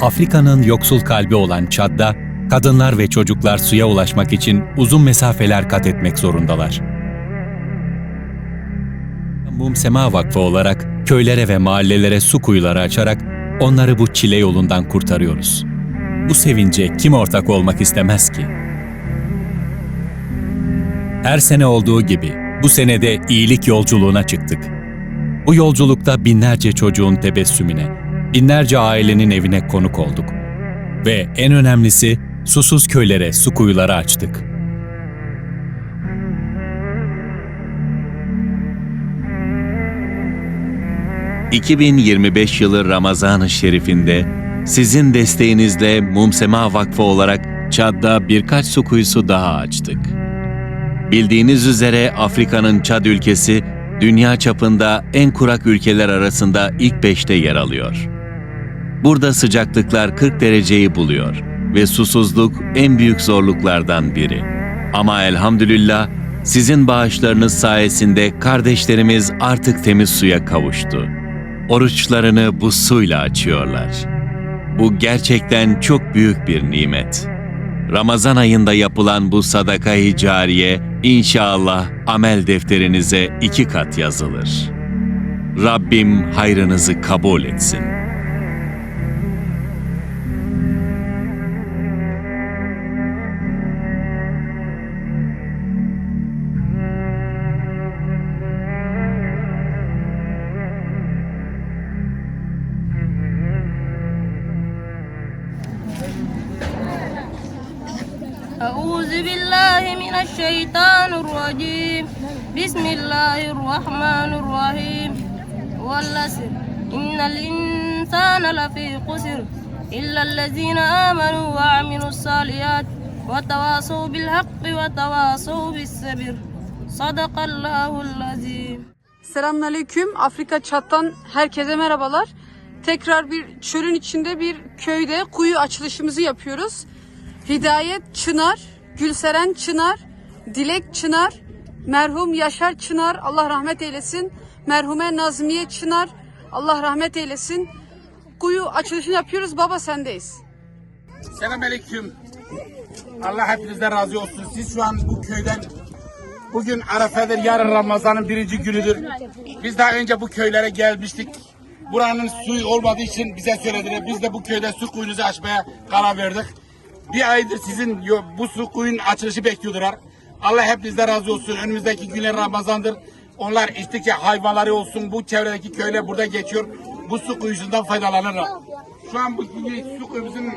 Afrika'nın yoksul kalbi olan Çad'da, kadınlar ve çocuklar suya ulaşmak için uzun mesafeler kat etmek zorundalar. Mum Sema Vakfı olarak köylere ve mahallelere su kuyuları açarak onları bu çile yolundan kurtarıyoruz. Bu sevince kim ortak olmak istemez ki? Her sene olduğu gibi bu senede iyilik yolculuğuna çıktık. Bu yolculukta binlerce çocuğun tebessümüne, binlerce ailenin evine konuk olduk. Ve en önemlisi susuz köylere su kuyuları açtık. ...2025 yılı Ramazan-ı Şerif'inde... ...sizin desteğinizle Mumsema Vakfı olarak... ...Çad'da birkaç su kuyusu daha açtık. Bildiğiniz üzere Afrika'nın Çad ülkesi... ...dünya çapında en kurak ülkeler arasında ilk beşte yer alıyor. Burada sıcaklıklar 40 dereceyi buluyor ve susuzluk en büyük zorluklardan biri. Ama elhamdülillah sizin bağışlarınız sayesinde kardeşlerimiz artık temiz suya kavuştu. Oruçlarını bu suyla açıyorlar. Bu gerçekten çok büyük bir nimet. Ramazan ayında yapılan bu sadaka-i cariye inşallah amel defterinize iki kat yazılır. Rabbim hayrınızı kabul etsin. أعوذ بالله من الشيطان الرجيم بسم الله الرحمن الرحيم والأسر إن الإنسان لفي قسر إلا الذين آمنوا وعملوا الصالحات وتواصوا بالحق وتواصوا بالصبر صدق الله العظيم Selamünaleyküm. Afrika Çat'tan herkese merhabalar. Tekrar bir çölün içinde bir köyde kuyu açılışımızı yapıyoruz. Hidayet Çınar, Gülseren Çınar, Dilek Çınar, merhum Yaşar Çınar, Allah rahmet eylesin. Merhume Nazmiye Çınar, Allah rahmet eylesin. Kuyu açılışını yapıyoruz. Baba sendeyiz. Selamünaleyküm. Allah hepinizden razı olsun. Siz şu an bu köyden bugün Arafe'dir, yarın Ramazan'ın birinci günüdür. Biz daha önce bu köylere gelmiştik. Buranın suyu olmadığı için bize söylediler. Biz de bu köyde su kuyunuzu açmaya karar verdik. Bir aydır sizin bu su kuyunun açılışı bekliyorlar. Allah hepinizden razı olsun. Önümüzdeki günler Ramazan'dır. Onlar içtikçe hayvanları olsun bu çevredeki köyler burada geçiyor. Bu su kuyusundan faydalanırlar. Şu an bu su kuyumuzun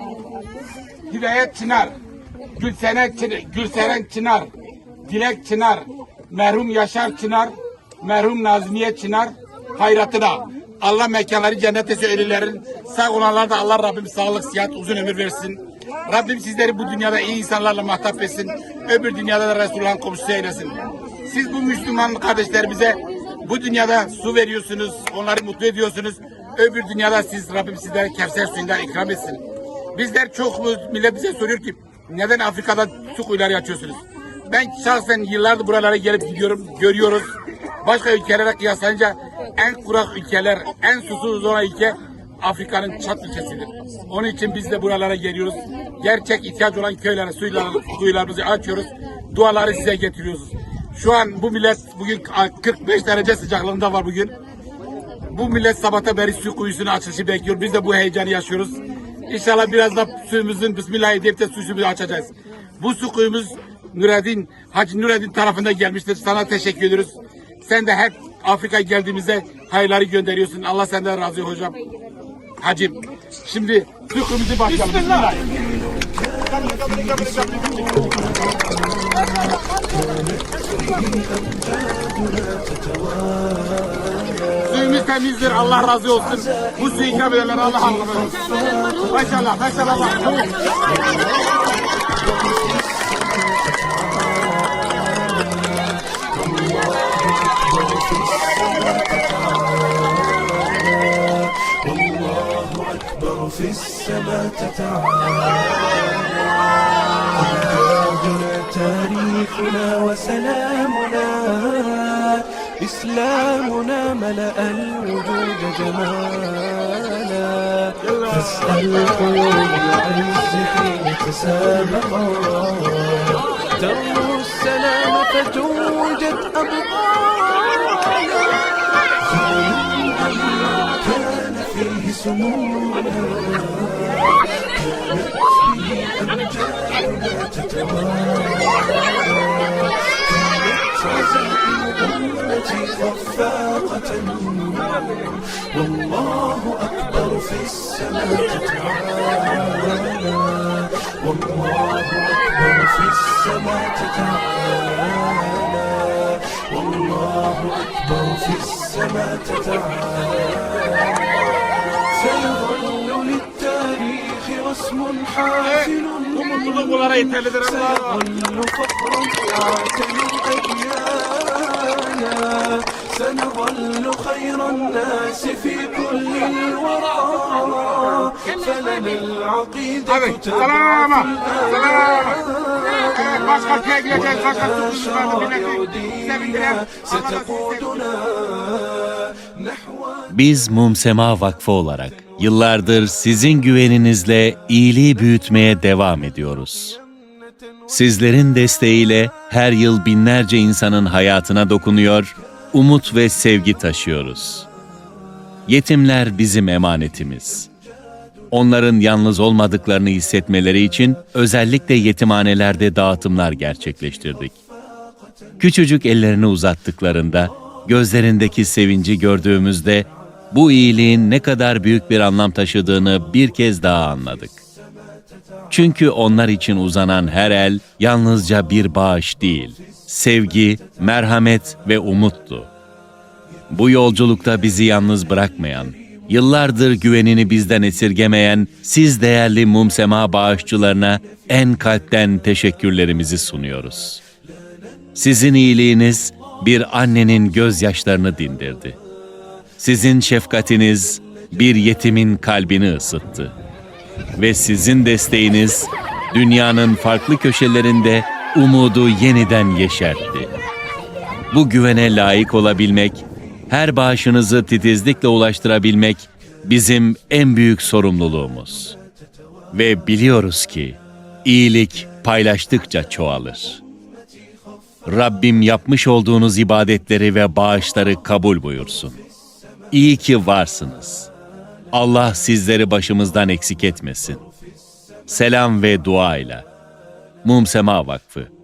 Hidayet Çınar, Çınar, Gülseren Çınar, Dilek Çınar, merhum Yaşar Çınar, merhum Nazmiye Çınar, hayratına. Allah mekanları cennet etsin ölülerin. Sağ olanlar da Allah Rabbim sağlık, sıhhat, uzun ömür versin. Rabbim sizleri bu dünyada iyi insanlarla muhatap etsin. Öbür dünyada da Resulullah'ın komşusu eylesin. Siz bu Müslüman kardeşlerimize bu dünyada su veriyorsunuz, onları mutlu ediyorsunuz. Öbür dünyada siz Rabbim sizlere Kevser suyundan ikram etsin. Bizler çok millet bize soruyor ki neden Afrika'da su kuyuları açıyorsunuz? Ben şahsen yıllardır buralara gelip gidiyorum, görüyoruz. Başka ülkelere kıyaslanınca en kurak ülkeler, en susuz olan ülke Afrika'nın çat ülkesidir. Onun için biz de buralara geliyoruz. Gerçek ihtiyaç olan köylere suyla, kuyularımızı açıyoruz. Duaları size getiriyoruz. Şu an bu millet bugün 45 derece sıcaklığında var bugün. Bu millet sabahta beri su kuyusunu açılışı bekliyor. Biz de bu heyecanı yaşıyoruz. İnşallah biraz da suyumuzun Bismillah deyip de suyumuzu açacağız. Bu su kuyumuz Nureddin, Hacı Nureddin tarafında gelmiştir. Sana teşekkür ediyoruz. Sen de hep Afrika geldiğimizde hayırları gönderiyorsun. Allah senden razı hocam. Hacım. Şimdi kuyumuzu başlayalım. Bismillah. Suyumuz temizdir. Allah razı olsun. Bu suyu ikram edenler Allah razı olsun. Maşallah, maşallah. في السماء تتعالى. تاريخنا وسلامنا. إسلامنا ملأ الوجود جمالا. تسأل قوم العز حين تسابقا ترجو السلام فتوجد أبطالا. فيه سمونا فيه أمجادنا تتوالى كانت عزائم أمتي خفاقة والله أكبر في السماء تتعالى والله أكبر في السماء تتعالى والله أكبر في السماء تتعالى سيظل للتاريخ رسم حاسن فخرا سنظل خير الناس في كل الورى. فلنا العقيدة سلامة. سلامة. ستقودنا. Biz Mumsema Vakfı olarak yıllardır sizin güveninizle iyiliği büyütmeye devam ediyoruz. Sizlerin desteğiyle her yıl binlerce insanın hayatına dokunuyor, umut ve sevgi taşıyoruz. Yetimler bizim emanetimiz. Onların yalnız olmadıklarını hissetmeleri için özellikle yetimhanelerde dağıtımlar gerçekleştirdik. Küçücük ellerini uzattıklarında, gözlerindeki sevinci gördüğümüzde bu iyiliğin ne kadar büyük bir anlam taşıdığını bir kez daha anladık. Çünkü onlar için uzanan her el yalnızca bir bağış değil, sevgi, merhamet ve umuttu. Bu yolculukta bizi yalnız bırakmayan, yıllardır güvenini bizden esirgemeyen siz değerli mumsema bağışçılarına en kalpten teşekkürlerimizi sunuyoruz. Sizin iyiliğiniz bir annenin gözyaşlarını dindirdi. Sizin şefkatiniz bir yetimin kalbini ısıttı. Ve sizin desteğiniz dünyanın farklı köşelerinde umudu yeniden yeşertti. Bu güvene layık olabilmek, her bağışınızı titizlikle ulaştırabilmek bizim en büyük sorumluluğumuz. Ve biliyoruz ki iyilik paylaştıkça çoğalır. Rabbim yapmış olduğunuz ibadetleri ve bağışları kabul buyursun. İyi ki varsınız. Allah sizleri başımızdan eksik etmesin. Selam ve dua ile. Mumsema Vakfı